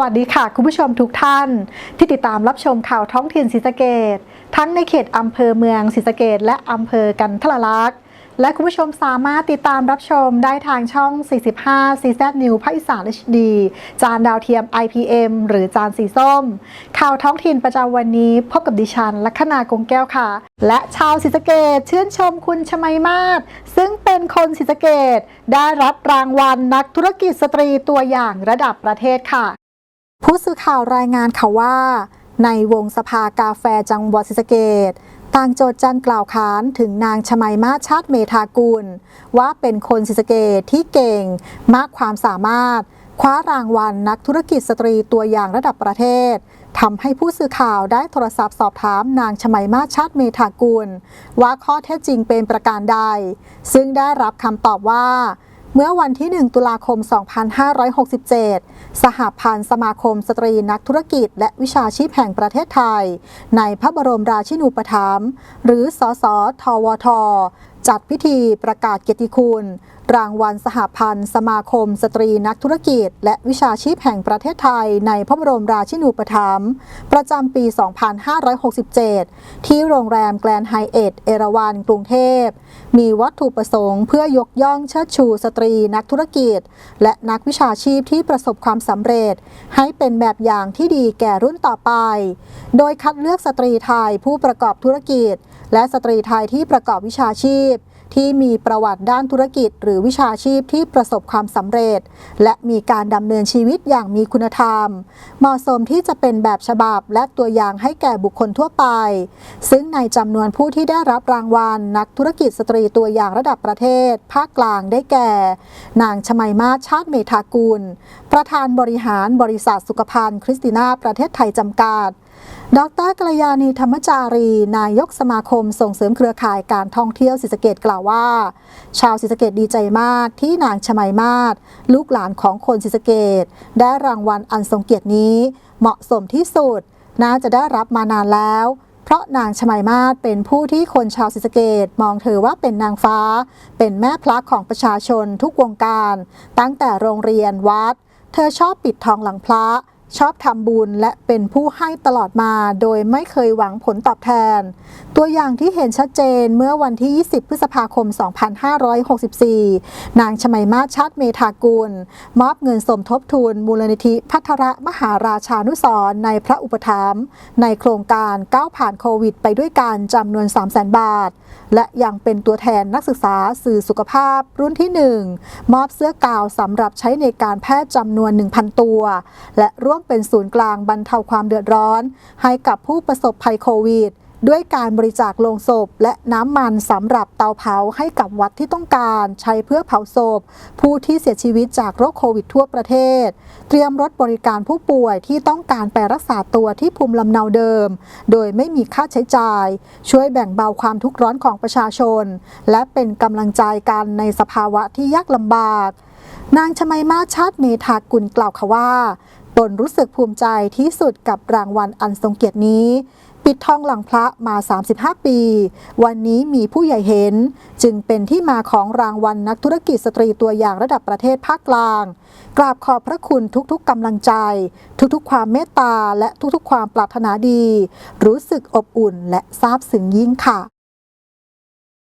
วัสดีค่ะ คุณผู้ชมทุกท่าน ที่ติดตามรับชมข่าวท้องถิ่นศรีสะเกดทั้งในเขตอำเภอเมืองศรีสะเกดและอำเภอกันทรลักษณ์และคุณผู้ชมสามารถติดตามรับชมได้ทางช่อง 45 CZ New ภาคอีสาน HD จานดาวเทียม IPM หรือจานสีส้ม ข่าวท้องถิ่นประจำวันนี้ พบกับดิฉันลัคนากงแก้วค่ะ และชาวศรีสะเกดชื่นชมคุณชมัยมาศซึ่งเป็นคนศรีสะเกดได้รับรางวัลนักธุรกิจสตรีตัวอย่างระดับประเทศค่ะ ผู้สื่อข่าวรายงานค่ะว่า ในวงสภากาแฟจังหวัดศรีสะเกดต่างโจทย์จันกล่าวขานถึงนางชมัยมาชาติเมธากุล ว่าเป็นคนศรีสะเกดที่เก่งมากความสามารถ คว้ารางวัลนักธุรกิจสตรีตัวอย่างระดับประเทศทำให้ผู้สื่อข่าวได้โทรศัพท์สอบถามนางชมัยมาชาติเมธากุล ว่าข้อเท็จจริงเป็นประการใด ซึ่งได้รับคำตอบว่า เมื่อวันที่ 1 ตุลาคม 2567 สหพันธ์สมาคมสตรีนักธุรกิจ และวิชาชีพแห่งประเทศไทย ในพระบรมราชินูปถัมภ์หรือ สสทวทจัดพิธีประกาศเกียรติคุณ รางวัลสหพันธ์ สมาคม สตรีนักธุรกิจ และวิชาชีพแห่งประเทศไทย ในพระบรมราชินูปถัมภ์ประจำปี 2567 ที่โรงแรมแกลนไฮเอทเอราวันกรุงเทพ มีวัตถุประสงค์เพื่อยกย่องเชิดชูสตรีนักธุรกิจ และนักวิชาชีพที่ประสบความสำเร็จ ให้เป็นแบบอย่างที่ดีแก่รุ่นต่อไป โดยคัดเลือกสตรีไทยผู้ประกอบธุรกิจ และสตรีไทยที่ประกอบวิชาชีพ ที่มีประวัติด้านธุรกิจ หรือวิชาชีพที่ประสบความสำเร็จ และมีการดำเนินชีวิตอย่างมีคุณธรรม เหมาะสมที่จะเป็นแบบฉบับและตัวอย่างให้แก่บุคคลทั่วไป ซึ่งในจำนวนผู้ที่ได้รับรางวัล นักธุรกิจสตรีตัวอย่างระดับประเทศ ภาคกลางได้แก่ นางชมัยมาชาติเมธากุล ประธานบริหารบริษัทสุขภัณฑ์คริสติน่าประเทศไทยจำกัด ดรกัลยาณีธรรมจารี นายกสมาคมส่งเสริมเครือข่ายการท่องเที่ยวศรีสะเกดกล่าวว่า ชาวศรีสะเกดดีใจมากที่นางชมัยมาศลูกหลานของคนศรีสะเกดได้รางวัลอันทรงเกียรตินี้ เหมาะสมที่สุด น่าจะได้รับมานานแล้ว เพราะนางชมัยมาศเป็นผู้ที่คนชาวศรีสะเกดมองเธอว่าเป็นนางฟ้า เป็นแม่พระของประชาชนทุกวงการ ตั้งแต่โรงเรียนวัด เธอชอบปิดทองหลังพระ ชอบทำบุญและเป็นผู้ให้ตลอดมาโดยไม่เคยหวังผลตอบแทน ตัวอย่างที่เห็นชัดเจนเมื่อวันที่ 20 พฤษภาคม 2564 นางชมัยมาชาติเมธากุล มอบเงินสมทบทุน มูลนิธิพัทรมหาราชานุสรในพระอุปถัมภ์ในโครงการก้าวผ่านโควิด ไปด้วยกันจำนวน 300,000 บาท และยังเป็นตัวแทนนักศึกษาสื่อสุขภาพรุ่นที่ 1 มอบเสื้อกาวสำหรับใช้ในการแพทย์จำนวน 1,000 ตัว และร่วมองเป็นศูนย์กลางบรรเทาความเดือดร้อน ให้กับผู้ประสบภัยโควิด ด้วยการบริจาคโลงศพ และน้ำมันสำหรับเตาเผาให้กับวัดที่ต้องการใช้เพื่อเผาศพ ผู้ที่เสียชีวิตจากโรคโควิดทั่วประเทศ เตรียมรถบริการผู้ป่วยที่ต้องการไปรักษาตัวที่ภูมิลำเนาเดิม โดยไม่มีค่าใช้จ่าย ช่วยแบ่งเบาความทุกข์ร้อนของประชาชน และเป็นกำลังใจกันในสภาวะที่ยากลำบากนางชมัยมาชาติเมธากุลกล่าวค่ะว่า ตนรู้สึกภูมิใจที่สุดกับรางวัลอันทรงเกียรตินี้ ปิดทองหลังพระมา 35 ปี วันนี้มีผู้ใหญ่เห็น จึงเป็นที่มาของรางวัลนักธุรกิจสตรีตัวอย่างระดับประเทศภาคกลาง กราบขอบพระคุณทุกๆกำลังใจ ทุกๆ ความเมตตาและทุกๆ ความปรารถนาดี รู้สึกอบอุ่นและซาบซึ้งยิ่งค่ะ